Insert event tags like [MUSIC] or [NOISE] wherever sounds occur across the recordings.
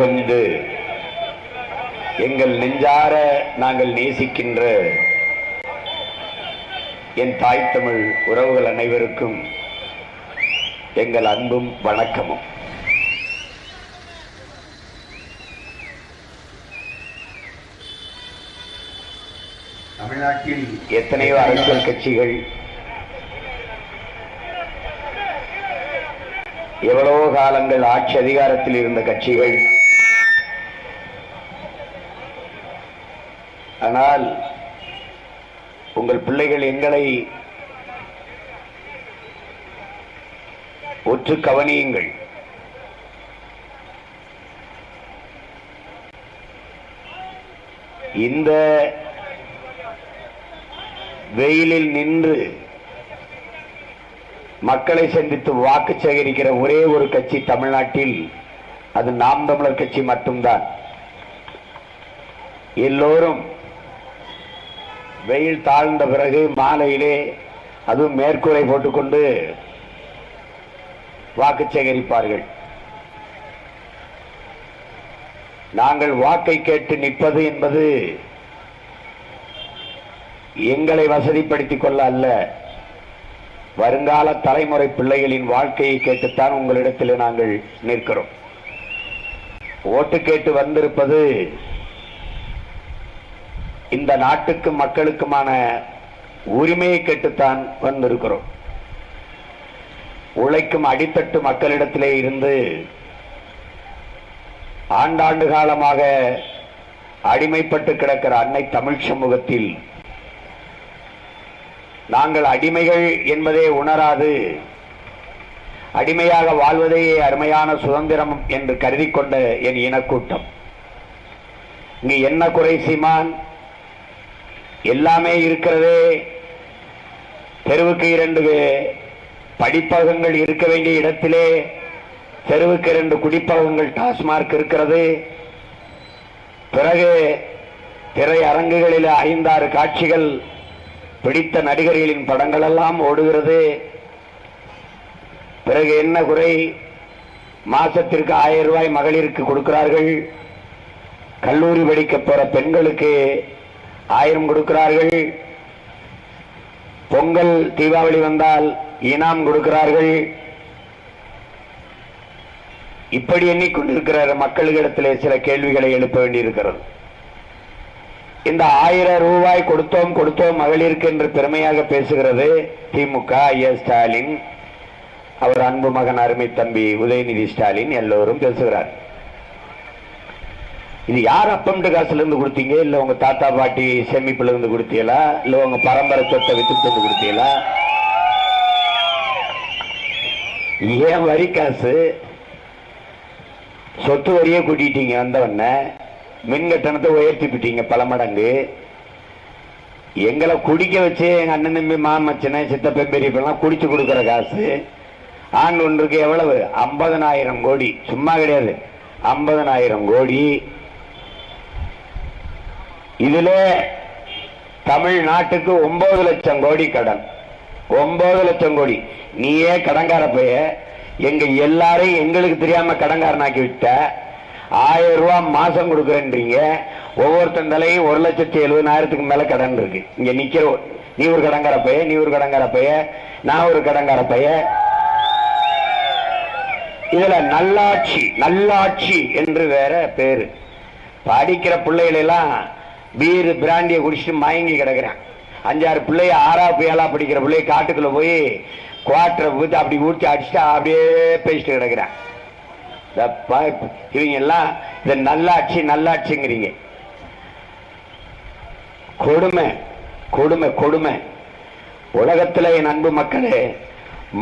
கொண்டு எங்கள் நெஞ்சார நாங்கள் நேசிக்கின்ற என் தாய் தமிழ் உறவுகள் அனைவருக்கும் எங்கள் அன்பும் வணக்கமும். தமிழ்நாட்டில் எத்தனையோ அரசியல் கட்சிகள்? எவ்வளவோ காலங்கள் ஆட்சி அதிகாரத்தில் இருந்த கட்சிகள். ஆனால் உங்கள் பிள்ளைகள் எங்களை ஒற்று கவனியுங்கள். இந்த வெயிலில் நின்று மக்களை சந்தித்து வாக்கு சேகரிக்கிற ஒரே ஒரு கட்சி தமிழ்நாட்டில் அது நாம் தமிழர் கட்சி மட்டும்தான். எல்லோரும் வெயில் தாழ்ந்த பிறகு மாலையிலே அதுவும் மேற்கூரை போட்டுக்கொண்டு வாக்கு சேகரிப்பார்கள். நாங்கள் வாக்கை கேட்டு நிற்பது என்பது எங்களை வசதிப்படுத்திக் கொள்ள அல்ல. வருங்கால தலைமுறை பிள்ளைகளின் வாழ்க்கையை கேட்டுத்தான் உங்களிடத்தில் நாங்கள் நிற்கிறோம். ஓட்டு கேட்டு வந்திருப்பது இந்த நாட்டுக்கு மக்களுக்குமான உரிமையை கேட்டுத்தான் வந்திருக்கிறோம். உழைக்கும் அடித்தட்டு மக்களிடத்திலே இருந்து ஆண்டாண்டு காலமாக அடிமைப்பட்டு கிடக்கிற அன்னை தமிழ் சமூகத்தில் நாங்கள் அடிமைகள் என்பதே உணராது அடிமையாக வாழ்வதே அருமையான சுதந்திரம் என்று கருதி கொண்ட என் இனக்கூட்டம். இங்கு என்ன குறை சீமான்? எல்லாமே இருக்கிறதே. தெருவுக்கு இரண்டு படிப்பகங்கள் இருக்க வேண்டிய இடத்திலே தெருவுக்கு இரண்டு குடிப்பகங்கள் டாஸ்மார்க் இருக்கிறது. பிறகு திரையரங்குகளில் ஐந்தாறு காட்சிகள் பிடித்த நடிகர்களின் படங்கள் எல்லாம் ஓடுகிறது. பிறகு என்ன குறை? மாசத்திற்கு ஆயிரம் ரூபாய் மகளிருக்கு கொடுக்கிறார்கள். கல்லூரி படிக்க போற பெண்களுக்கு ஆயிரம் கொடுக்கிறார்கள். பொங்கல் தீபாவளி வந்தால் இனாம் கொடுக்கிறார்கள். இப்படி எண்ணிக்கொண்டிருக்கிற மக்களிடத்திலே சில கேள்விகளை எழுப்ப வேண்டியிருக்கிறது. இந்த ஆயிரம் ரூபாய் கொடுத்தோம் கொடுத்தோம் மகளிருக்கு என்று பெருமையாக பேசுகிறது திமுக ஐயா ஸ்டாலின். அவர் அன்பு மகன் அருமை தம்பி உதயநிதி ஸ்டாலின் எல்லோரும் பேசுகிறார். இது யார் அப்பம்ட்டு காசுல இருந்து கொடுத்தீங்க? இல்ல உங்க தாத்தா பாட்டி சேமிப்புல இருந்து கொடுத்தீங்களா? இல்ல உங்க பரம்பரை சொத்தை வித்துட்டு வந்து கொடுத்தீங்களா? ஏன் வரி காசு? சொத்து வரியே கூட்டிட்டீங்க வந்தவன மின் கட்டணத்தை உயர்த்தி விட்டீங்க பல மடங்கு. எங்களை குடிக்க வச்சு எங்க அண்ணன் தம்பி மாமச்சனை சித்தப்பன் பெரியப்பெல்லாம் குடிச்சு கொடுக்குற காசு. ஆண்டு ஒன்றுக்கு எவ்வளவு? ஐம்பதனாயிரம் கோடி. சும்மா கிடையாது. ஐம்பதனாயிரம் கோடி. இதுல தமிழ்நாட்டுக்கு ஒன்பது லட்சம் கோடி கடன். ஒன்பது லட்சம் கோடி. நீயே கடங்கார பைய. எங்க எல்லாரையும் எங்களுக்கு தெரியாம கடங்காரனாக்கி விட்ட. ஆயிரம் ரூபாய் மாசம் கொடுக்குறேன்றீங்க. ஒவ்வொருத்தன் தலையும் ஒரு லட்சத்தி எழுபதாயிரத்துக்கு மேல கடன் இருக்கு. இங்க நிக்கிற நீ ஒரு கடங்கார பைய நீ ஒரு கடங்கார பைய நான் ஒரு கடங்கார பைய. இதுல நல்லாட்சி நல்லாட்சி என்று வேற பேரு. படிக்கிற பிள்ளைகளெல்லாம் பீர் பிராண்டியை குடிச்சிட்டு மயங்கி கிடக்கிறேன். அஞ்சாறு பிள்ளைய ஆறா ஏழா படிக்கிற பிள்ளைய காட்டுக்குள்ள போய் குவாட்டரை ஊத்தி அப்படி ஊற்றி அடிச்சுட்டு அப்படியே பேசிட்டு கிடக்கிறேன். இவங்க எல்லாம் இந்த நல்லாட்சி நல்லாட்சிங்கிறீங்க. கொடுமை கொடுமை கொடுமை. உலகத்தில் என் அன்பு மக்களே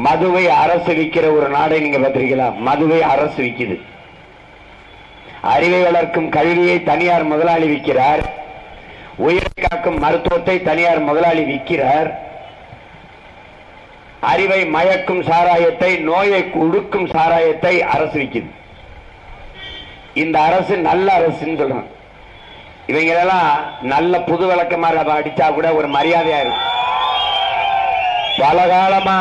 மதுவை அரசு விற்கிற ஒரு நாடை நீங்க பார்த்திருக்கீங்களா? மதுவை அரசு விற்கிது அறிவை வளர்க்கும் கல்வியை தனியார் முதலாளி விற்கிறார் உயிரை காக்கும் மருத்துவத்தை தனியார் முதலாளி விற்கிறார். அறிவை மயக்கும் சாராயத்தை நோயை உடுக்கும் சாராயத்தை அரசு விற்குது. இந்த அரசு நல்ல அரசுன்னு சொல்லணும் இவங்களெல்லாம் நல்ல புது விளக்கமாக அடிச்சா கூட ஒரு மரியாதையா இருக்கும் பல காலமா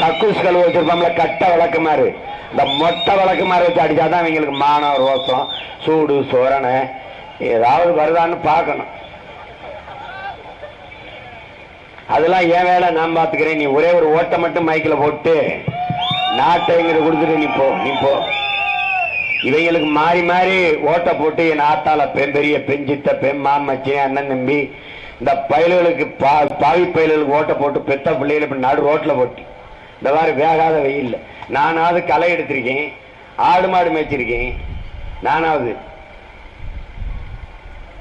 கக்கூஸ் கழுவு வச்சிருப்போம்ல கட்ட விளக்குமாறு இந்த மொட்டை விளக்குமாறு வச்சு அடிச்சாதான் இவங்களுக்கு மான ரோசம் சூடு சோரணை ஏதாவது வருதான்னு பார்க்கணும். அதெல்லாம் என் வேலை நான் பார்த்துக்கிறேன். நீ ஒரே ஒரு ஓட்டை மட்டும் மைக்கில் போட்டு நாட்டை எங்கிட்ட கொடுத்துட்டு நீ போ நீ போ. இவங்களுக்கு மாறி மாறி ஓட்டை போட்டு என் ஆத்தால பெண் பெரிய பெஞ்சித்த பெண் மாமச்சி அண்ணன் தம்பி இந்த பயல்களுக்கு பா பாவி பயல்களுக்கு ஓட்டை போட்டு பெத்த பிள்ளைகள் இப்படி நடு ரோட்டில் போட்டு. இந்த மாதிரி வேகாத வெயில் நானாவது களை எடுத்திருக்கேன். ஆடு மாடு மேய்ச்சிருக்கேன். நானாவது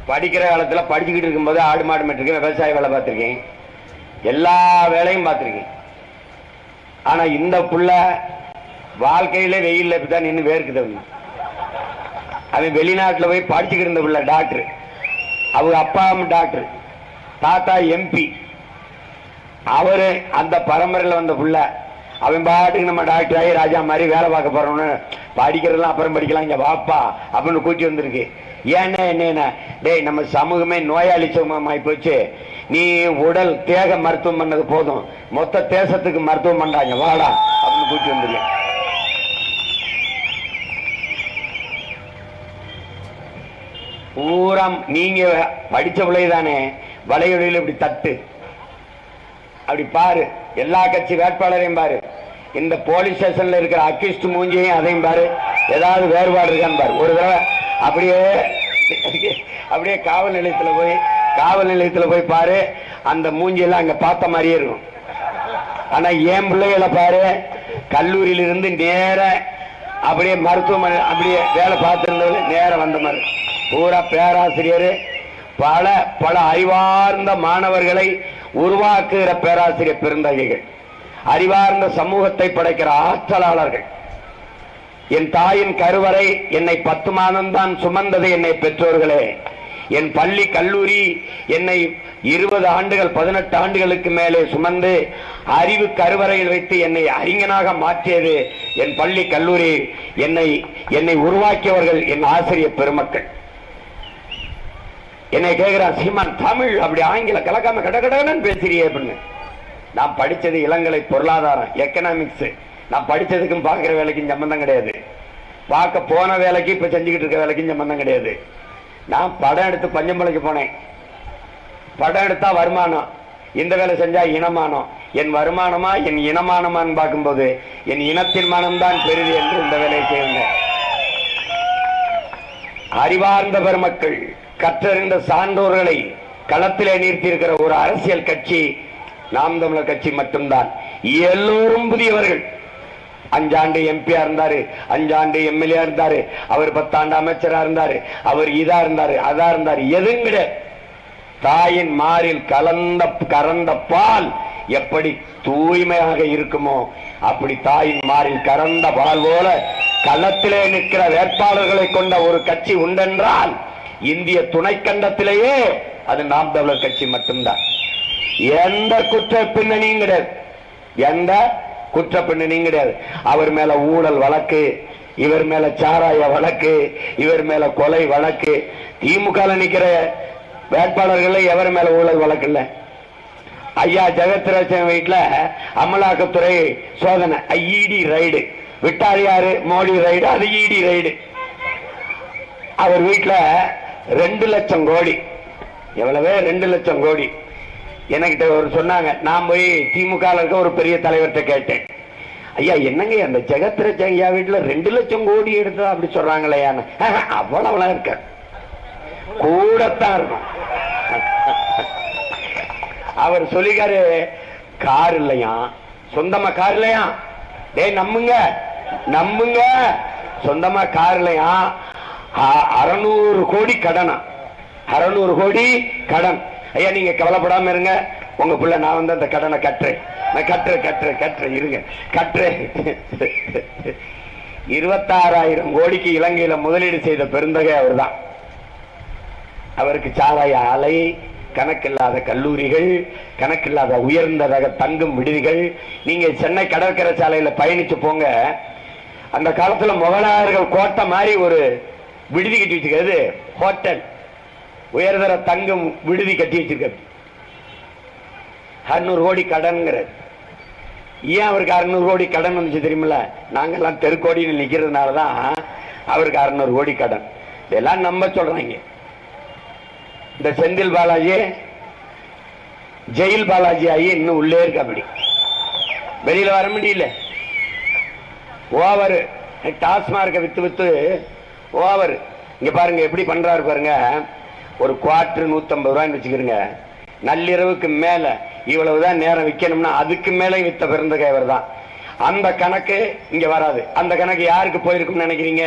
படிக்கிற காலத்தில் படிச்சுக்கிட்டு இருக்கும்போது ஆடு மாடு மேய்ச்சிருக்கேன் விவசாய வேலை பார்த்துருக்கேன். எல்லா வேலையும் பார்த்திருக்கேன். ஆனா இந்த புள்ள வாழ்க்கையில வெயில்ல தான் நின்று வேர்க்குது அவங்க அவன் வெளிநாட்டுல போய் படிச்சுக்கிட்டு இருந்த பிள்ளை டாக்டர். அவங்க அப்பா அம்மா டாக்டர். தாத்தா எம்பி அவரு அந்த பரம்பரையில வந்த புள்ள. அவன் பாட்டுக்கு நம்ம டாக்டர் ஆகி ராஜா மாதிரி வேலை பார்க்க போறோம்னு படிக்கிறதெல்லாம் அப்புறம் படிக்கலாம். இங்க வாப்பா அப்படின்னு கூட்டி வந்திருக்கு. ஏன்னா என்ன? டேய் நம்ம சமூகமே நோயாளி சமூகமாய் போச்சு. நீ உடல் தேக மருத்துவம் பண்ணது போதும். மொத்த தேசத்துக்கு மருத்துவம் பண்றாங்க. வாடா அப்படின்னு கூட்டி வந்துருங்க பூரா நீங்க படிச்ச பிள்ளைதானே? வலையொலியில் இப்படி தட்டு. அப்படி பாரு எல்லா கட்சி வேட்பாளரையும் பாரு. இந்த போலீஸ் ஸ்டேஷன்ல இருக்கிற அக்கிஸ்ட் மூஞ்சியையும் அதையும் பாரு. ஏதாவது வேறுபாடு இருக்கான்னு பாரு. ஒரு தடவை அப்படியே அப்படியே காவல் நிலையத்துல போய் காவல் நிலையத்துல போய் பாரு அந்த மூஞ்சியெல்லாம் அங்க பார்த்த மாதிரியே இருக்கும். ஆனா என் பிள்ளைகளை பாரு கல்லூரியில இருந்து நேர அப்படியே மருத்துவமனை அப்படியே வேலை பார்த்திருந்தது நேர வந்த மாதிரி பூரா பேராசிரியர் பல பல அறிவார்ந்த மாணவர்களை உருவாக்குகிற பேராசிரியர் பெருந்தகைகள். அறிவார்ந்த சமூகத்தை படைக்கிற ஆற்றலாளர்கள். என் தாயின் கருவறை என்னை பத்து மாதம்தான் சுமந்தது என்னை பெற்றோர்களே. என் பள்ளி கல்லூரி என்னை இருபது ஆண்டுகள் பதினெட்டு ஆண்டுகளுக்கு மேலே சுமந்து அறிவு கருவறையில் வைத்து என்னை அறிஞனாக மாற்றியது என் பள்ளி கல்லூரி. என்னை என்னை உருவாக்கியவர்கள் என் ஆசிரியர் பெருமக்கள். என்னை கேட்கிறான் சீமான் தமிழ் அப்படி ஆங்கில கலக்காம கடகடன்னு பேசுறியே அப்படின்னு. நான் படிச்சது இளங்கலை பொருளாதாரம் எக்கனாமிக்ஸ் நான் படிச்சதுக்கும் பார்க்குற வேலைக்கும் சம்பந்தம் கிடையாது. பார்க்க போன வேலைக்கு இப்ப செஞ்சுக்கிட்டு இருக்க வேலைக்கும் சம்பந்தம் கிடையாது. நான் படம் எடுத்து பஞ்சம்பளைக்கு போனேன். படம் எடுத்தா வருமானம். இந்த வேலை செஞ்சா இனமானம். என் வருமானமா என் இனமானமான்னு பார்க்கும்போது என் இனத்தின் மனம்தான் பெரிது என்று இந்த வேலையை செய்தேன். அறிவார்ந்த பெருமக்கள் கற்றறிந்த சான்றோர்களை களத்திலே நிறுத்தியிருக்கிற ஒரு அரசியல் கட்சி நாம் தமிழர் கட்சி மட்டும்தான். எல்லோரும் புதியவர்கள். அஞ்சாண்டு எம்பியா இருந்தாரு. அஞ்சாண்டு எம்எல்ஏ இருந்தாரு. அவர் பத்தாண்டு அமைச்சரா இருந்தாரு. அவர் இதா இருந்தாரு அதா இருந்தாரு. எதுவும் கிடையாது. தாயின் மாறில் கலந்த கறந்த பால் எப்படி தூய்மையாக இருக்குமோ அப்படி தாயின் மாறில் கறந்த பால் போல களத்திலே நிற்கிற வேட்பாளர்களை கொண்ட ஒரு கட்சி உண்டென்றால் இந்திய துணைக்கண்டத்திலேயே அது நாம் தமிழர் கட்சி மட்டும்தான். எந்த குற்ற பின்னணியும் கிடையாது. எந்த குற்ற நீங்க கிடையாது. அவர் மேல ஊழல் வழக்கு இவர் மேல சாராய வழக்கு இவர் மேல கொலை வழக்கு. திமுக நிக்கிற வேட்பாளர்கள் எவர் மேல ஊழல் வழக்கு இல்ல? ஐயா ஜெகத்ராஜன் வீட்டுல அமலாக்கத்துறை சோதனை. IED raid. விட்டார் யாரு? மோடி ரைடு. அது இடி ரைடு. அவர் வீட்டுல ரெண்டு லட்சம் கோடி. எவ்வளவு? ரெண்டு லட்சம் கோடி. என்கிட்ட ஒரு சொன்னாங்க. நான் போய் திமுக இருக்க ஒரு பெரிய தலைவர்கிட்ட கேட்டேன். ஐயா என்னங்க அந்த ஜெகத்ரட்சன் ஐயா வீட்டுல ரெண்டு லட்சம் கோடி எடுத்தா அப்படி சொல்றாங்களேயான்னு [LAUGHS] அவ்வளவுலாம் இருக்க. கூடத்தான் இருக்கும். [LAUGHS] அவர் சொல்லிக்காரு கார் இல்லையா? சொந்தமா கார் இல்லையா? டேய் நம்புங்க. நம்புங்க. சொந்தமா கார் இல்லையா? அ- அறுநூறு கோடி கடனா? அறுநூறு கோடி கடன். ஐயா நீங்க கவலைப்படாம இருங்க. உங்க பிள்ளை நான் வந்து அந்த கடனை கட்டுறேன். நான் கட்டுறேன் கட்டுறேன் கட்டுறேன். இருங்க. கட்டுறேன். இருபத்தாறாயிரம் கோடிக்கு இலங்கையில முதலீடு செய்த பெருந்தகை அவர்தான். அவருக்கு சாராய ஆலை கணக்கில்லாத கல்லூரிகள் கணக்கில்லாத உயர்ந்த ரக தங்கும் விடுதிகள். நீங்க சென்னை கடற்கரை சாலையில பயணிச்சு போங்க. அந்த காலத்துல முகலாயர்கள் கோட்டை மாதிரி ஒரு விடுதி கட்டி வச்சுக்கிறது. ஹோட்டல். உயர்தர தங்கம் விடுதி கட்டி வச்சிருக்காரு. அறுநூறு கோடி கடன்ங்கிறது ஏன் அவருக்கு அறுநூறு கோடி கடன் வந்துச்சு தெரியுமில்ல? நாங்கெல்லாம் தெருக்கோடின்னு நிற்கிறதுனால தான் அவருக்கு அறுநூறு கோடி கடன். இதெல்லாம் நம்ப சொல்றாங்க. இந்த செந்தில் பாலாஜி ஜெயில் பாலாஜி ஆகி இன்னும் உள்ளே இருக்க அப்படி. வெளியில வர முடியல. ஓவர் டாஸ்மார்க்கை வித்து வித்து ஓவர். இங்க பாருங்க எப்படி பண்றாரு பாருங்க. ஒரு குவார்டர் நூத்தம்பது ரூபாய்னு வச்சுக்கிறீங்க நள்ளிரவுக்கு மேல இவ்வளவுதான் நேரம் விற்கணும்னா அதுக்கு மேல வித்த பிறந்த கைவர் தான். அந்த கணக்கு இங்க வராது. அந்த கணக்கு யாருக்கு போயிருக்கும்னு நினைக்கிறீங்க?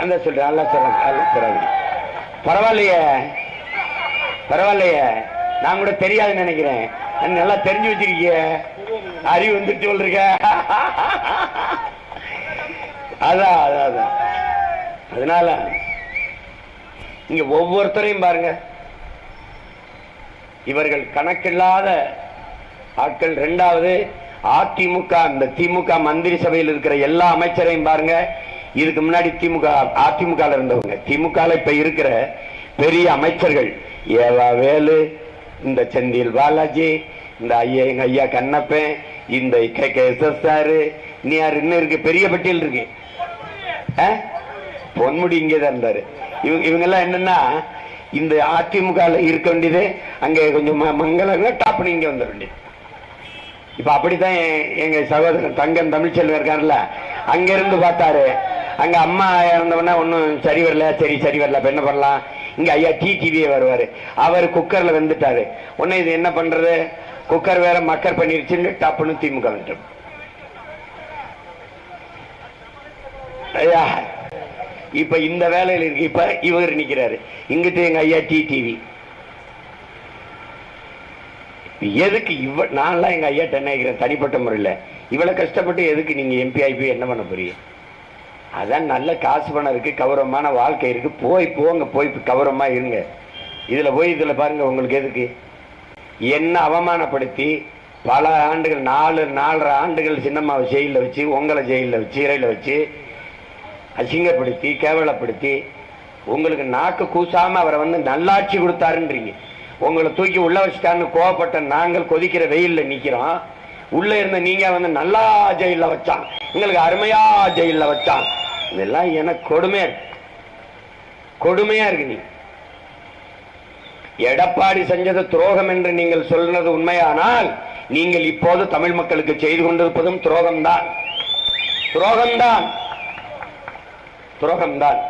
அந்த சொல்றேன் அல்ல சொல்றேன் அல்ல சொல்றேன் பரவாயில்லையே பரவாயில்லையே. நான் கூட தெரியாதுன்னு நினைக்கிறேன். அது நல்லா தெரிஞ்சு வச்சிருக்கிய. அறிவு வந்துட்டு சொல்றீங்க அதான் அதான் அதான். அதனால இங்க ஒவ்வொருத்தரையும் பாருங்க. இவர்கள் கணக்கில்லாத ஆட்கள். ரெண்டாவது அதிமுக அந்த திமுக மந்திரி சபையில் இருக்கிற எல்லா அமைச்சரையும் பாருங்க. இதுக்கு முன்னாடி திமுக அதிமுக இருந்தவங்க. திமுக இப்ப இருக்கிற பெரிய அமைச்சர்கள். ஏவா வேலு இந்த செந்தில் பாலாஜி இந்த ஐயா எங்க ஐயா கண்ணப்பன் இந்த K K S S sir நீ யார்? இன்னும் இருக்கு. பெரிய பட்டியல் இருக்கு. ஆ? பொன்முடி இங்கே தான் இருந்தாரு. இவங்க இவங்க எல்லாம் என்னன்னா இந்த அதிமுக இருக்க வேண்டியது அங்கே கொஞ்சம் ம- மங்களங்க டாப்னு இங்கே வந்துட வேண்டியது. இப்போ அப்படித்தான் எங்க சகோதரன் தங்கம் தமிழ்ச்செல்வன் இருக்காருல்ல அங்கிருந்து பார்த்தாரு. அங்க அம்மா இறந்தவொடனே ஒன்றும் சரி வரல சரி சரி வரல இப்போ என்ன பண்ணலாம்? இங்க ஐயா டி டிவியே வருவாரு. அவர் குக்கர்ல வந்துட்டாரு. உடனே இது என்ன பண்றது? குக்கர் வேற மக்கர் பண்ணிருச்சுன்னு டப்புன்னு திமுக வந்துட்டோம் ஐயா இப்ப இந்த வேலையில் இருக்கு. இப்ப இவர் நிக்கிறாரு. இங்கிட்டு எங்க ஐயா டி டிவி எதுக்கு இவ நான்லாம் எங்க ஐயா நினைக்கிறேன் தனிப்பட்ட முறையில். இவ்வளவு கஷ்டப்பட்டு எதுக்கு நீங்க எம்பி ஆகி போய் என்ன பண்ண போறீங்க? அதான் நல்ல காசு பணம் இருக்கு கௌரவமான வாழ்க்கை இருக்கு. போய் போங்க போய் கௌரவமா இருங்க. இதுல போய் இதுல பாருங்க உங்களுக்கு எதுக்கு? என்ன அவமானப்படுத்தி பல ஆண்டுகள் நாலு நாலரை ஆண்டுகள் சின்னம்மாவை ஜெயிலில் வச்சு உங்களை ஜெயிலில் வச்சு சிறையில் வச்சு அசிங்கப்படுத்தி கேவலப்படுத்தி உங்களுக்கு நாக்கு கூசாம அவரை வந்து நல்லாட்சி கொடுத்தாருன்றீங்க. உங்களை தூக்கி உள்ள வச்சிட்டான்னு கோவப்பட்ட நாங்கள் கொதிக்கிற வெயில்ல நிக்கிறோம். உள்ள இருந்த நீங்க வந்து நல்லா ஜெயில வச்சான். எங்களுக்கு அருமையா ஜெயில வச்சான். இதெல்லாம் எனக்கு கொடுமையா இருக்கு. கொடுமையா இருக்கு நீ. எடப்பாடி செஞ்சது துரோகம் என்று நீங்கள் சொல்றது உண்மையானால் நீங்கள் இப்போது தமிழ் மக்களுக்கு செய்து கொண்டிருப்பதும் துரோகம்தான். துரோகம்தான். துரோகம்தான்.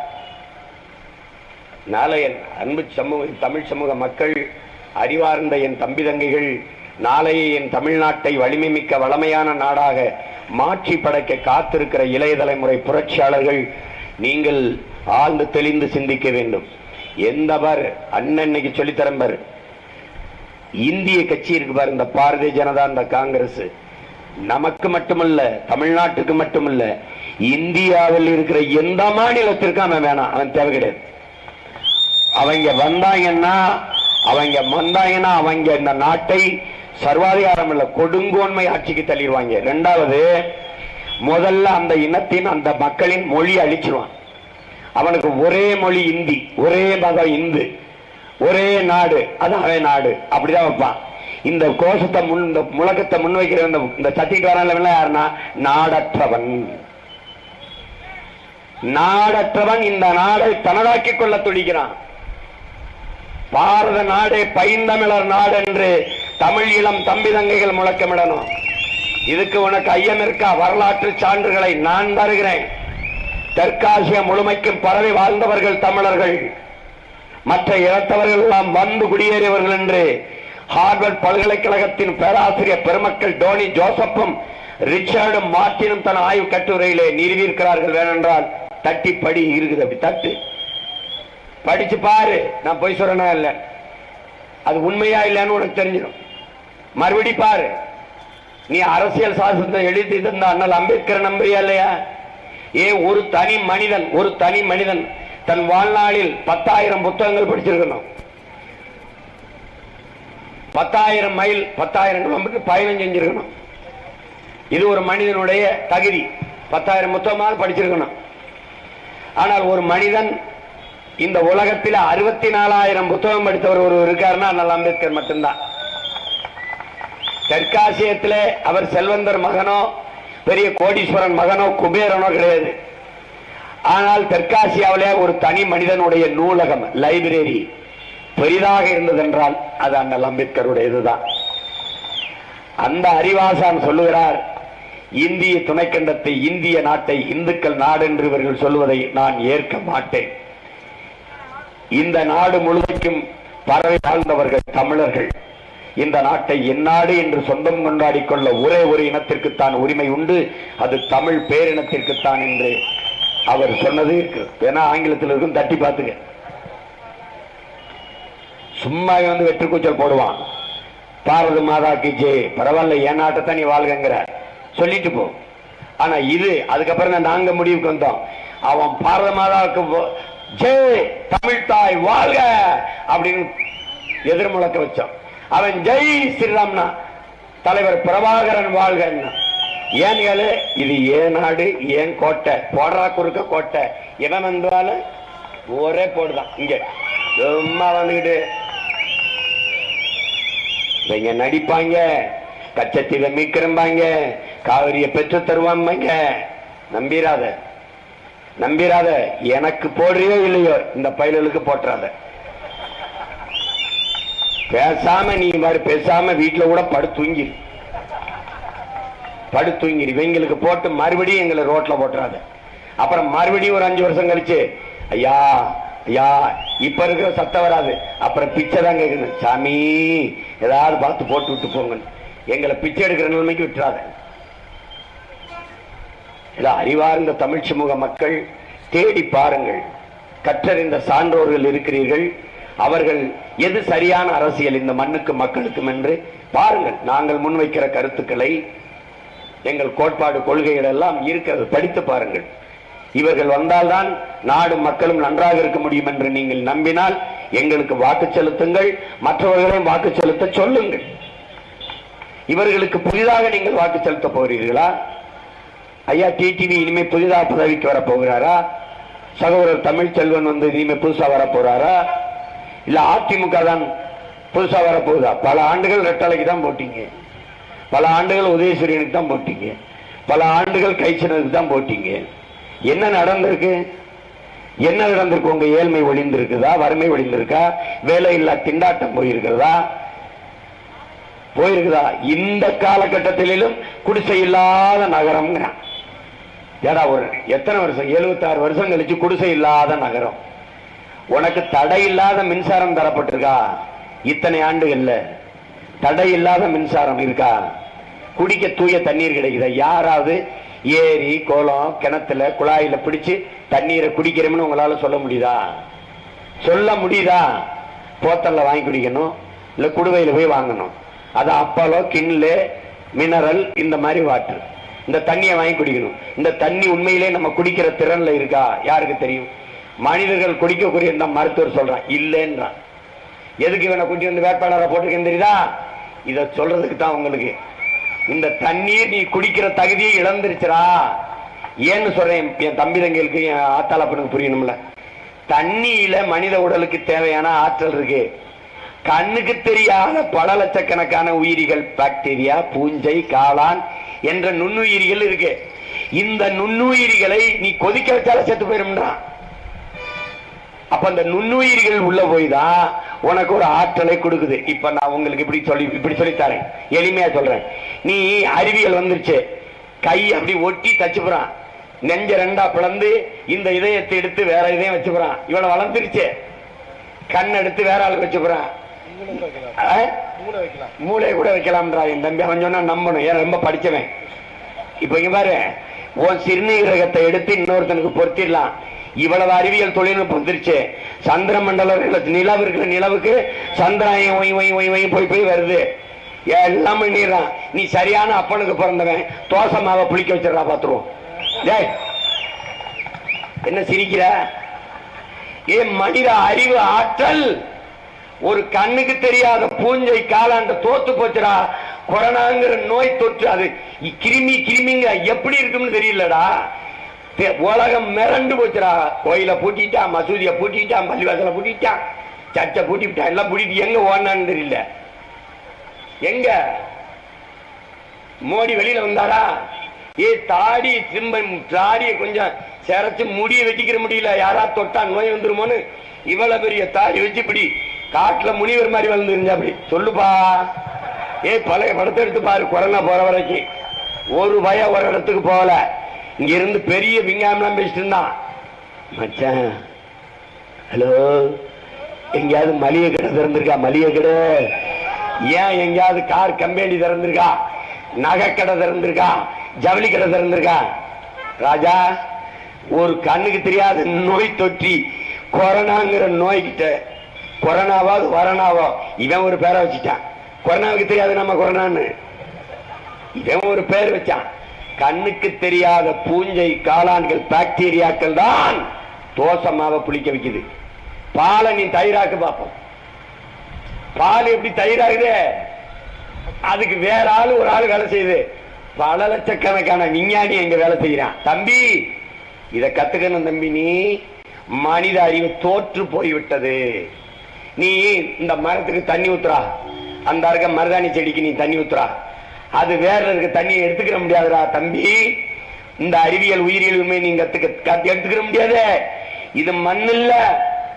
நாளை என் அன்பு சமூக தமிழ் சமூக மக்கள் அறிவார்ந்த என் தம்பி தங்கைகள் நாளைய என் தமிழ்நாட்டை வலிமை மிக்க வளமையான நாடாக மாற்றி படைக்க காத்திருக்கிற இளைய தலைமுறை புரட்சியாளர்கள் நீங்கள் ஆழ்ந்து தெளிந்து சிந்திக்க வேண்டும். எந்தவர் அண்ணன்னைக்கு சொல்லித்தரம்பர் இந்திய கட்சி இருக்கு பாரு இந்த பாரதிய ஜனதா இந்த காங்கிரஸ். நமக்கு மட்டுமல்ல தமிழ்நாட்டுக்கு மட்டுமல்ல இந்தியாவில் இருக்கிற எந்த மாநிலத்திற்கும் அவன் வேணாம்? அவன் தேவை கிடையாது. அவங்க வந்தாங்கன்னா அவங்க வந்தாங்கன்னா அவங்க இந்த நாட்டை சர்வாதிகாரம் இல்ல கொடுங்கோன்மை ஆட்சிக்கு தள்ளிடுவாங்க. ரெண்டாவது முதல்ல அந்த இனத்தின் அந்த மக்களின் மொழி அழிச்சிருவான். அவனுக்கு ஒரே மொழி இந்தி ஒரே மதம் இந்து ஒரே நாடு அது அவன் நாடு. அப்படிதான் வைப்பான். இந்த கோஷத்தை முன் இந்த முழக்கத்தை முன்வைக்கிற இந்த இந்த வரான் யாருன்னா நாடற்றவன். நாடற்றவன் இந்த நாடை தனதாக்கிக் கொள்ள துடிக்கிறான். பாரத நாடே பைந்தமிழர் நாடு என்று தமிழ் இளம் தம்பி தங்கைகள் முழக்கமிடணும். இதுக்கு உனக்கு ஐயம் இருக்கா? வரலாற்று சான்றுகளை நான் தருகிறேன். தெற்காசிய முழுமைக்கும் பரவி வாழ்ந்தவர்கள் தமிழர்கள். மற்ற இனத்தவர்கள் எல்லாம் வந்து குடியேறியவர்கள் என்று ஹார்வர்ட் பல்கலைக்கழகத்தின் பேராசிரியர் பெருமக்கள் டோனி ஜோசப்பும் ரிச்சர்டும் மார்ட்டினும் தன் ஆய்வு கட்டுரையிலே நிறுவியிருக்கிறார்கள். வேணென்றால் தட்டி படி இருக்குது அப்படி தட்டு. படிச்சு பாரு நான் போய் சொல்றேனா இல்ல? அது உண்மையா இல்லைன்னு உனக்கு தெரிஞ்சிடும். மறுபடி பாரு நீ அரசியல் சாசனத்தை எழுதி தந்த அண்ணல் அம்பேத்கர் நம்புறியா இல்லையா? ஏ ஒரு தனி மனிதன் ஒரு தனி மனிதன் தன் வாழ்நாளில் பத்தாயிரம் புத்தகங்கள் படிச்சிருக்கணும். பத்தாயிரம் மைல் பத்தாயிரம் கிலோமீட்டர் பயணம் செஞ்சிருக்கணும். இது ஒரு மனிதனுடைய தகுதி. பத்தாயிரம் புத்தகமாக படிச்சிருக்கணும். ஆனால் ஒரு மனிதன் இந்த உலகத்தில் அறுபத்தி நாலாயிரம் புத்தகம் படித்தவர் ஒரு இருக்காருன்னா அண்ணல் அம்பேத்கர் மட்டும்தான். தெற்காசியத்திலே அவர் செல்வந்தர் மகனோ பெரிய கோடீஸ்வரன் மகனோ குபேரனோ கிடையாது. ஆனால் தெற்காசியாவிலே ஒரு தனி மனிதனுடைய நூலகம் லைப்ரரி பெரிதாக இருந்ததென்றால் அது அண்ணல் அம்பேத்கருடையதுதான். அந்த அறிவாசான் சொல்லுகிறார் இந்திய துணைக்கண்டத்தை இந்திய நாட்டை இந்துக்கள் நாடு என்று இவர்கள் சொல்வதை நான் ஏற்க மாட்டேன். இந்த நாடு முழுமைக்கும் பறவை வாழ்ந்தவர்கள் தமிழர்கள். இந்த நாட்டை எந்நாடு என்று சொந்தம் கொண்டாடி கொள்ள ஒரே ஒரு இனத்திற்குத்தான் உரிமை உண்டு. அது தமிழ் பேரினத்திற்குத்தான் என்று அவர் சொன்னது இருக்கு. ஏன்னா ஆங்கிலத்தில் இருக்கும் தட்டி பார்த்துங்க. சும்மா வந்து வெற்றி கூச்சல் போடுவான். பாரத மாதா கி பரவாயில்ல என் நாட்டை நீ வாழ்கங்கிற சொல்லிட்டு போ. ஆனா இது அதுக்கப்புறம் தான் நாங்க முடிவுக்கு வந்தோம். அவன் பாரத மாதாவுக்கு போ- ஜெய் தமிழ் தாய் வாழ்க! அப்படின்னு எதிர்முழக்க வச்சான் அவன் ஜெய் ஸ்ரீராம்னா தலைவர் பிரபாகரன் வாழ்கன்னா. ஏன் கேளு இது ஏன் நாடு ஏன் கோட்டை? போடுறா குறுக்க கோட்டை. எவன் வந்தாலும் ஒரே போடுதான் இங்க சும்மா வந்துகிட்டு. இங்க நடிப்பாங்க கச்சத்தில மீக்கிறம்பாங்க காவிரிய பெற்று தருவாங்க நம்பிராத. நம்பிராத எனக்கு போடுறியோ இல்லையோ இந்த பயலுக்கு போட்டுறாத பேசாம நீ மாதிரி பேசாம வீட்டுல கூட படு தூங்கிரு படு தூங்கிரு இவங்களுக்கு போட்டு மறுபடியும் எங்களை ரோட்ல போட்டுறாத அப்புறம் மறுபடியும் ஒரு அஞ்சு வருஷம் கழிச்சு ஐயா ஐயா இப்ப இருக்கிற சத்தம் வராது. அப்புறம் பிச்சை தான் கேட்கணும் சாமி ஏதாவது பார்த்து போட்டு விட்டு போங்க எங்களை பிச்சை எடுக்கிற நிலைமைக்கு விட்டுறாத. இல்ல அறிவார்ந்த தமிழ் சமூக மக்கள் தேடி பாருங்கள். கற்றறிந்த சான்றோர்கள் இருக்கிறீர்கள். அவர்கள் எது சரியான அரசியல் இந்த மண்ணுக்கு மக்களுக்கும் என்று பாருங்கள். நாங்கள் முன்வைக்கிற கருத்துக்களை எங்கள் கோட்பாடு கொள்கைகள் எல்லாம் இருக்கிறது. படித்து பாருங்கள். இவர்கள் வந்தால்தான் நாடும் மக்களும் நன்றாக இருக்க முடியும் என்று நீங்கள் நம்பினால் எங்களுக்கு வாக்கு செலுத்துங்கள். மற்றவர்களையும் வாக்கு செலுத்த சொல்லுங்கள். இவர்களுக்கு புதிதாக நீங்கள் வாக்கு செலுத்த போகிறீர்களா? ஐயா டிடிவி இனிமே புதிதாக பதவிக்கு வர போகிறாரா சகோதரர் தமிழ்ச்செல்வன் வந்து இனிமே புதுசாக வர போறாரா இல்லை அதிமுக தான் புதுசாக வர போகுதா பல ஆண்டுகள் ரெட்டலைக்கு தான் போட்டீங்க. பல ஆண்டுகள் உதயசூரியனுக்கு தான் போட்டீங்க. பல ஆண்டுகள் கைச்சனுக்கு தான் போட்டீங்க. என்ன நடந்திருக்கு? என்ன நடந்திருக்கு? உங்க ஏழ்மை ஒளிந்திருக்குதா வறுமை ஒளிந்திருக்கா வேலை இல்லா திண்டாட்டம் போயிருக்கிறதா? போயிருக்குதா? இந்த காலகட்டத்திலும் குடிசை இல்லாத நகரம்ங்கிறான். ஏடா ஒரு எத்தனை வருஷம்? 76 வருஷம் கழிச்சு குடிசை இல்லாத நகரம். உனக்கு தடை இல்லாத மின்சாரம் தரப்பட்டிருக்கா? இத்தனை ஆண்டுகள்ல. தடை இல்லாத மின்சாரம் இருக்கா? குடிக்க தூய தண்ணீர் கிடைக்குதா? யாராவது ஏரி குளம் கிணத்துல குழாயில பிடிச்சு தண்ணீரை குடிக்கிறோம்னு உங்களால சொல்ல முடியுதா? சொல்ல முடியுதா? போத்தல்ல வாங்கி குடிக்கணும் இல்ல குடுவையில போய் வாங்கணும். அது அப்பளோ கிண்ணு மினரல் இந்த மாதிரி வாட்டர் இந்த தண்ணியை வாங்கி குடிக்கணும். இந்த தண்ணி உண்மையிலே நம்ம குடிக்கிற திறன்ல இருக்கா? யாருக்கு தெரியும்? மனிதர்கள் குடிக்கக்கூடிய இந்த மருத்துவர் சொல்றான் இல்லைன்றான். எதுக்கு இவனை கூட்டி வந்து வேட்பாளரை போட்டிருக்கேன்னு தெரியுதா? இதை சொல்றதுக்கு தான் உங்களுக்கு. இந்த தண்ணீர் நீ குடிக்கிற தகுதியை இழந்துருச்சுரா ஏன்னு சொல்றேன் என் தம்பி தங்களுக்கு என் ஆத்தாளப்பனுக்கு புரியணும்ல. தண்ணியில மனித உடலுக்கு தேவையான ஆற்றல் இருக்கு. கண்ணுக்கு தெரியாத பல லட்சக்கணக்கான உயிரிகள் பாக்டீரியா பூஞ்சை காளான் என்ற நுண்ணுயிரிகள் இருக்கு. இந்த நுண்ணுயிரிகளை நீ கொதிக்க வச்சால செத்து போயிரும்ன்றான். அப்ப அந்த நுண்ணுயிர்கள் உள்ள போய் தான் உனக்கு ஒரு ஆற்றலை கொடுக்குது. இப்ப நான் உங்களுக்கு இப்படி சொல்லி இப்படி சொல்லித்தரேன். எளிமையா சொல்றேன். நீ அறிவியல் வந்துருச்சு. கை அப்படி ஒட்டி தச்சுப்புறான். நெஞ்ச ரெண்டா பிளந்து இந்த இதயத்தை எடுத்து வேற இதயம் வச்சுக்கிறான் இவனை வளர்ந்துருச்சு கண் எடுத்து வேற ஆளுக்கு வச்சுக்கிறான் மூளை கூட வைக்கலாம்ன்றா என் தம்பி. அவன் சொன்னா நம்பணும். ஏன்? ரொம்ப படிச்சவன். இப்ப இங்க பாரு. உன் சிறுநீரகத்தை எடுத்து இன்னொருத்தனுக்கு பொருத்திடலாம். இவ்வளவு அறிவியல் தொழில்நுட்பம் வந்துருச்சு. சந்திர மண்டல நிலவு இருக்கிற நிலவுக்கு சந்திராயம் ஒய் ஒய் ஒய் ஒய் போய் போய் வருது. எல்லாம் பண்ணிடுறான் நீ சரியான அப்பனுக்கு பிறந்தவன். தோசை மாவை புளிக்க வச்சிடறா பாத்துருவோம். டேய். என்ன சிரிக்கிற? ஏ மனித அறிவு ஆற்றல். ஒரு கண்ணுக்கு தெரியாத பூஞ்சை காலாண்ட தோத்து போச்சுடா. கொரோனாங்கிற நோய் தொற்று அது. கிருமி கிருமிங்க எப்படி இருக்கும்னு தெரியலடா. உலகம் மிரண்டு போச்சுடா. கோயில பூட்டிட்டான் மசூதியை பூட்டிட்டான் பள்ளிவாசலை பூட்டிட்டான். சர்ச்சை பூட்டிவிட்டான் எல்லாம் பூட்டிட்டு எங்க ஓடனான்னு தெரியல. எங்க? மோடி வெளியில வந்தாரா? ஏ தாடி திரும்ப தாடியை கொஞ்சம் சிறச்சு முடிய வெட்டிக்கிற முடியல. யாரா தொட்டா நோய் வந்துருமோன்னு? இவ்வளவு பெரிய தாடி வச்சு இப்படி காட்டுல முனிவர் மாதிரி வளர்ந்துருந்தா அப்படி. சொல்லுப்பா. ஏ பழைய படத்தை எடுத்து பாரு கொரோனா போற வரைக்கும். ஒரு பய ஒரு இடத்துக்கு போகல. இங்க இருந்து பெரிய விஞ்ஞானம் பேசிட்டு இருந்தான். மச்சான் ஹலோ? எங்கேயாவது மளிகை கடை திறந்திருக்கா? மளிகை கடை? ஏன் எங்கேயாவது கார் கம்பெனி திறந்திருக்கா? நகை கடை திறந்திருக்கா? ஜவுளி கடை திறந்திருக்கா? ராஜா ஒரு கண்ணுக்கு தெரியாத நோய் தொற்றி கொரோனாங்கிற நோய்கிட்ட கொரோனாவாவது வரணாவோ? இவன் ஒரு பேரை வச்சுட்டான். கொரோனாவுக்கு தெரியாது நம்ம கொரோனான்னு. இவன் ஒரு பேர் வச்சான். கண்ணுக்கு தெரியாத பூஞ்சை காளான்கள் பாக்டீரியாக்கள் தான் தோசை மாவை புளிக்க வைக்குது. பாலை நீ தயிராக்கு பார்ப்போம். பால் எப்படி தயிராகுது? அதுக்கு வேற ஆளு ஒரு ஆள் வேலை செய்யுது. பல லட்சக்கணக்கான விஞ்ஞானி எங்க வேலை செய்யறான் தம்பி இதை கத்துக்கணும் தம்பி நீ. மனித அறிவு தோற்று போய்விட்டது. நீ இந்த மரத்துக்கு தண்ணி ஊத்துறா. அந்த இருக்க மருதாணி செடிக்கு நீ தண்ணி ஊத்துறா. அது வேற இருக்க தண்ணியை எடுத்துக்கிற முடியாதுடா தம்பி. இந்த அறிவியல் உயிரியல் உண்மை நீங்க எடுத்துக்கிற முடியாது. இது மண்ணில்ல.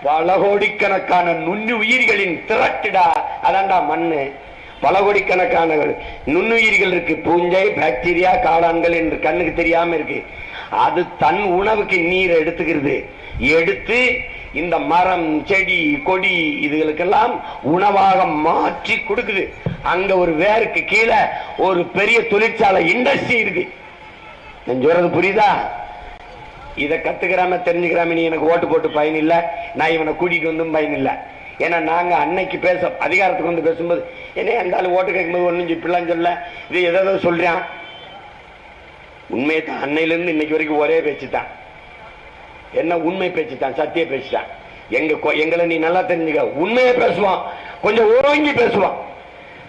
பல கோடிக்கணக்கான நுண்ணு உயிர்களின் திரட்டுடா. அதான்டா மண்ணு. பல கோடிக்கணக்கான நுண்ணுயிர்கள் இருக்கு. பூஞ்சை பாக்டீரியா காளான்கள் என்று கண்ணுக்கு தெரியாம இருக்கு. அது தன் உணவுக்கு நீர் எடுத்துக்கிறது. எடுத்து இந்த மரம் செடி கொடி இதுகளுக்கெல்லாம் உணவாக மாற்றி கொடுக்குது. அங்க ஒரு வேருக்கு கீழே ஒரு பெரிய தொழிற்சாலை இண்டஸ்ட்ரி இருக்கு. நான் சொல்றது புரியுதா? இதை கத்துக்கிறாம தெரிஞ்சுக்கிறாம நீ எனக்கு ஓட்டு போட்டு பயன் இல்லை. நான் இவனை கூட்டிட்டு வந்தும் பயன் இல்லை. ஏன்னா நாங்க அன்னைக்கு பேச அதிகாரத்துக்கு வந்து பேசும்போது என்ன அந்த ஆளு ஓட்டு கேட்கும்போது ஒண்ணும் இப்படிலாம் சொல்ல இது எதோ சொல்றான். உண்மையை தான் அன்னையிலேருந்து இன்னைக்கு வரைக்கும் ஒரே பேச்சு தான் என்ன உண்மை பேச்சு தான் சத்திய பேச்சு தான் எங்க எங்களை நீ நல்லா தெரிஞ்சுக்க. உண்மையை பேசுவான். கொஞ்சம் ஓங்கி பேசுவான்.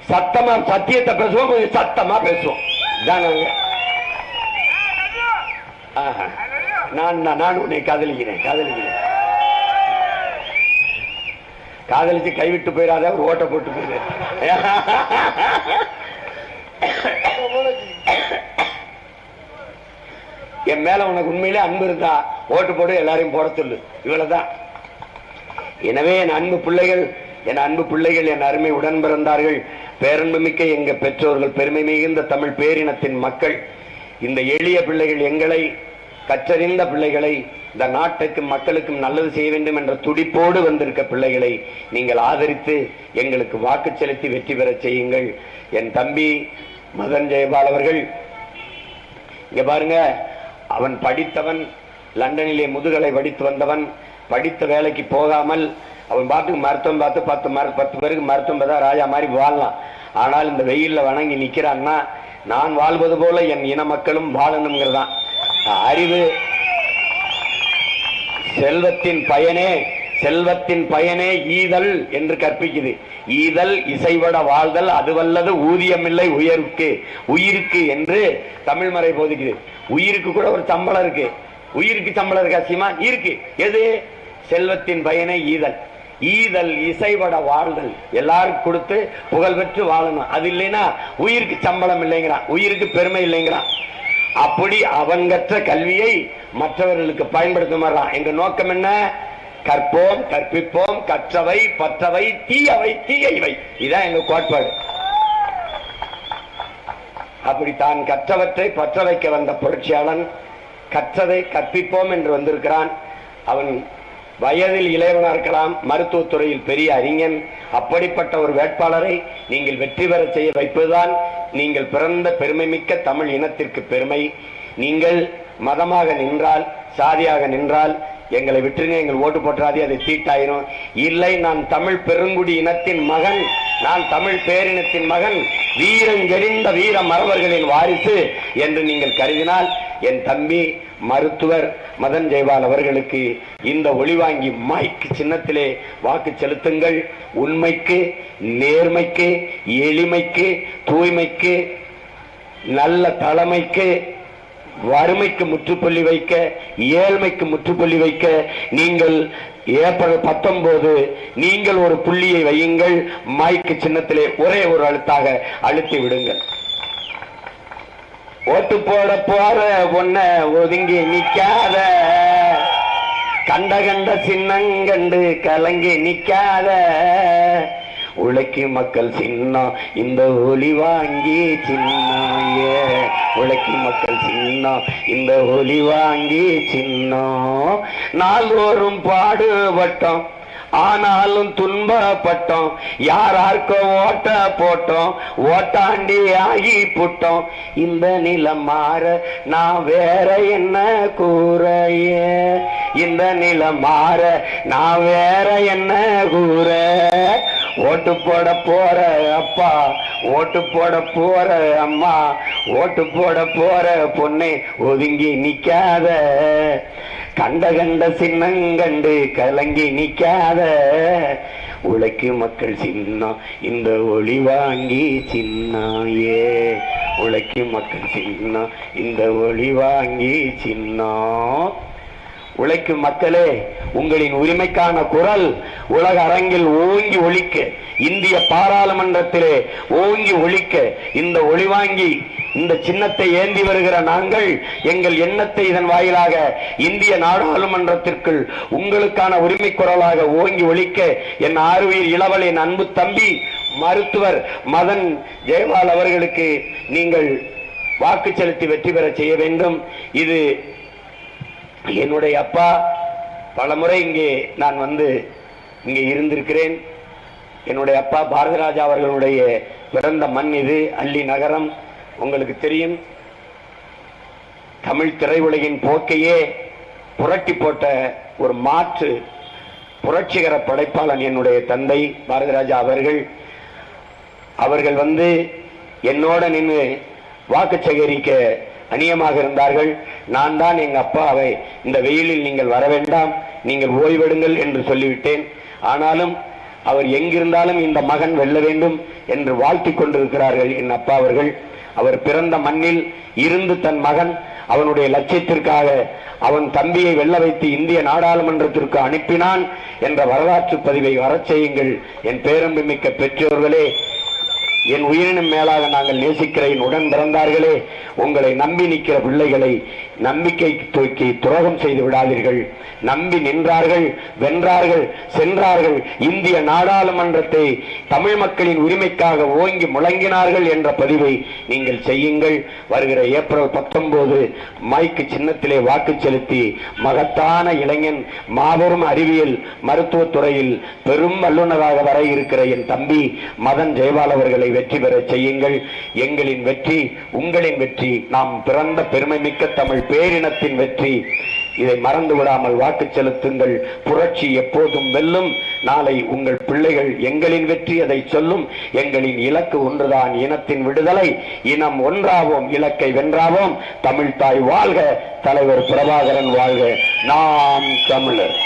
சத்தமா சத்தியத்தை பேசுவோம் கொஞ்சம் சத்தமா பேசுவோம் ஆஹா. நான் நான் நான் உன்னை காதலிக்கிறேன் காதலிக்கிறேன். காதலிச்சு கைவிட்டு போயிடாத ஒரு ஓட்ட போட்டு போயிரு என் மேல உனக்கு உண்மையிலே அன்பு இருந்தா ஓட்டு போடு எல்லாரையும் போட சொல்லு. இவ்வளவுதான். எனவே என் அன்பு பிள்ளைகள் என் அன்பு பிள்ளைகள் என் அருமை உடன் பிறந்தார்கள் பேரன்பு மிக்க எங்க பெற்றோர்கள் பெருமை மிகுந்த தமிழ் பேரினத்தின் மக்கள் இந்த எளிய பிள்ளைகள் எங்களை கற்றறிந்த பிள்ளைகளை இந்த நாட்டுக்கும் மக்களுக்கும் நல்லது செய்ய வேண்டும் என்ற துடிப்போடு வந்திருக்க பிள்ளைகளை நீங்கள் ஆதரித்து எங்களுக்கு வாக்கு செலுத்தி வெற்றி பெறச் செய்யுங்கள். என் தம்பி மதன் ஜெயபால் அவர்கள் இங்க பாருங்க அவன் படித்தவன் லண்டனிலே முதுகலை படித்து வந்தவன் படித்த வேலைக்கு போகாமல் அவன் பாட்டுக்கு மருத்துவம் பார்த்து பத்து மரு பத்து பேருக்கு மருத்துவம் பார்த்தா ராஜா மாதிரி வாழலாம் ஆனால் இந்த வெயிலில் வணங்கி நிற்கிறான்னா நான் வாழ்வது போல என் இன மக்களும் வாழணுங்கிறதான் அறிவு செல்வத்தின் பயனே செல்வத்தின் பயனே ஈதல் என்று கற்பிக்குது. ஈதல் இசைவட வாழ்தல் அதுவல்லது ஊதியமில்லை உயருக்கு உயிருக்கு என்று தமிழ்மறை போதிக்குது. உயிருக்கு கூட ஒரு சம்பளம் இருக்கு. உயிருக்கு சம்பளம் இருக்கா இருக்கு. எது? செல்வத்தின் பயனே ஈதல். ஈதல் இசைவட வாழ்தல். எல்லாருக்கும் கொடுத்து புகழ் பெற்று வாழணும். அது இல்லைன்னா உயிருக்கு சம்பளம் இல்லைங்கிறான். உயிருக்கு பெருமை இல்லைங்கிறான். அப்படி அவன் கற்ற கல்வியை மற்றவர்களுக்கு பயன்படுத்துமாறான். எங்க நோக்கம் என்ன? கற்போம் கற்பிப்போம். கற்றவை பற்றவை தீயவை தீயவை. இதான் எங்க கோட்பாடு. அப்படி தான் கற்றவற்றை பற்ற வைக்க வந்த புரட்சியாளன் கற்றதை கற்பிப்போம் என்று வந்திருக்கிறான். அவன் வயதில் இளையவனா இருக்கலாம் மருத்துவத் துறையில் பெரிய அறிஞன் அப்படிப்பட்ட ஒரு வேட்பாளரை நீங்கள் வெற்றி பெற செய்ய வைப்பதுதான் நீங்கள் பிறந்த பெருமை மிக்க தமிழ் இனத்திற்கு பெருமை. நீங்கள் மதமாக நின்றால் சாதியாக நின்றால் எங்களை விட்டுருங்க எங்கள் ஓட்டு போட்டுறாதே அது தீட்டாயிரும். இல்லை நான் தமிழ் பெருங்குடி இனத்தின் மகன் நான் தமிழ் பேரினத்தின் மகன் வீரஞ்செறிந்த வீர மறவர்களின் வாரிசு என்று நீங்கள் கருதினால் என் தம்பி மருத்துவர் மதன் ஜெயபால் அவர்களுக்கு இந்த ஒளிவாங்கி மைக் சின்னத்திலே வாக்கு செலுத்துங்கள். உண்மைக்கு நேர்மைக்கு எளிமைக்கு தூய்மைக்கு நல்ல தலைமைக்கு வறுமைக்கு முற்றுப்புள்ளி வைக்க ஏழ்மைக்கு முற்றுப்புள்ளி வைக்க நீங்கள் ஏப்ரல் பத்தொன்பது நீங்கள் ஒரு புள்ளியை வையுங்கள். மைக்கு சின்னத்திலே ஒரே ஒரு அழுத்தாக அழுத்தி விடுங்கள். ஓட்டு போட போற பொண்ண ஒதுங்கி நிக்காத. கண்ட கண்ட சின்னங்கண்டு கலங்கி நிக்காத. உழைக்கு மக்கள் சின்னம் இந்த ஒலி வாங்கி சின்னாய உழைக்கு மக்கள் சின்னம் இந்த ஒலி வாங்கி சின்னம். நாள்தோறும் பாடுபட்டோம். ஆனாலும் துன்பப்பட்டோம். யாராருக்கோ ஓட்ட போட்டோம். ஓட்டாண்டி ஆகி புட்டோம். இந்த நிலம் மாற நான் வேற என்ன கூறைய? இந்த நிலம் மாற நான் வேற என்ன கூற? ஓட்டு போட போற அப்பா ஓட்டு போட போற அம்மா ஓட்டு போட போற பொண்ணு ஒதுங்கி நிக்காத. கண்ட கண்ட சின்னங்கண்டு கலங்கி நிக்காத. உழைக்கு மக்கள் சின்னம் இந்த ஒளி வாங்கி சின்னாயே. உழைக்கு மக்கள் சின்னம் இந்த ஒளி வாங்கி சின்னம் உழைக்கும் மக்களே உங்களின் உரிமைக்கான குரல் உலக அரங்கில் ஓங்கி ஒழிக்க இந்திய பாராளுமன்றத்திலே ஓங்கி ஒழிக்க இந்த ஒளிவாங்கி இந்த சின்னத்தை ஏந்தி வருகிற நாங்கள் எங்கள் எண்ணத்தை இதன் வாயிலாக இந்திய நாடாளுமன்றத்திற்குள் உங்களுக்கான உரிமை குரலாக ஓங்கி ஒழிக்க என் ஆறுவீர் இளவலின் அன்பு தம்பி மருத்துவர் மதன் ஜெயபால் அவர்களுக்கு நீங்கள் வாக்கு செலுத்தி வெற்றி பெற செய்ய வேண்டும். இது என்னுடைய அப்பா பலமுறை இங்கே நான் வந்து இங்கே இருந்திருக்கிறேன். என்னுடைய அப்பா பாரதிராஜா அவர்களுடைய பிறந்த மண் இது அள்ளி நகரம். உங்களுக்கு தெரியும். தமிழ் திரையுலகின் போக்கையே புரட்டி போட்ட ஒரு மாற்று புரட்சிகர படைப்பாளன் என்னுடைய தந்தை பாரதிராஜா அவர்கள். அவர்கள் வந்து என்னோட நின்று வாக்கு சேகரிக்க அந்நியமாக இருந்தார்கள். நான் தான் எங்க அப்பாவை இந்த வெயிலில் நீங்கள் வர வேண்டாம் நீங்கள் ஓய்வெடுங்கள் என்று சொல்லிவிட்டேன். ஆனாலும் அவர் எங்கிருந்தாலும் இந்த மகன் வெல்ல வேண்டும் என்று வாழ்த்தி கொண்டிருக்கிறார்கள் என் அப்பா அவர்கள். அவர் பிறந்த மண்ணில் இருந்து தன் மகன் அவனுடைய லட்சியத்திற்காக அவன் தம்பியை வெல்ல வைத்து இந்திய நாடாளுமன்றத்திற்கு அனுப்பினான் என்ற வரலாற்று பதிவை வரச் செய்யுங்கள். என் பேரன்பு மிக்க பெற்றோர்களே என் உயிரினும் மேலாக நாங்கள் நேசிக்கிற என் உடன் பிறந்தார்களே உங்களை நம்பி நிற்கிற பிள்ளைகளை நம்பிக்கை தூக்கி துரோகம் செய்து விடாதீர்கள். நம்பி நின்றார்கள் வென்றார்கள் சென்றார்கள். இந்திய நாடாளுமன்றத்தை தமிழ் மக்களின் உரிமைக்காக ஓங்கி முழங்கினார்கள் என்ற பதிவை நீங்கள் செய்யுங்கள். வருகிற ஏப்ரல் பத்தொன்பது மைக்கு சின்னத்திலே வாக்கு செலுத்தி மகத்தான இளைஞன் மாபெரும் அறிவியல் மருத்துவத் துறையில் பெரும் வல்லுநராக வர இருக்கிற என் தம்பி மதன் ஜெயபால் அவர்களை வெற்றி பெற செய்யுங்கள். எங்களின் வெற்றி உங்களின் வெற்றி நாம் பிறந்த பெருமை மிக்க தமிழ் பேரினத்தின் வெற்றி. இதை மறந்து விடாமல் வாக்கு செலுத்துங்கள். புரட்சி எப்போதும் வெல்லும். நாளை உங்கள் பிள்ளைகள் எங்களின் வெற்றி அதை சொல்லும். எங்களின் இலக்கு ஒன்றுதான் இனத்தின் விடுதலை. இனம் ஒன்றாவோம் இலக்கை வென்றாவோம். தமிழ்தாய் வாழ்க தலைவர் பிரபாகரன் வாழ்க. நாம் தமிழர்.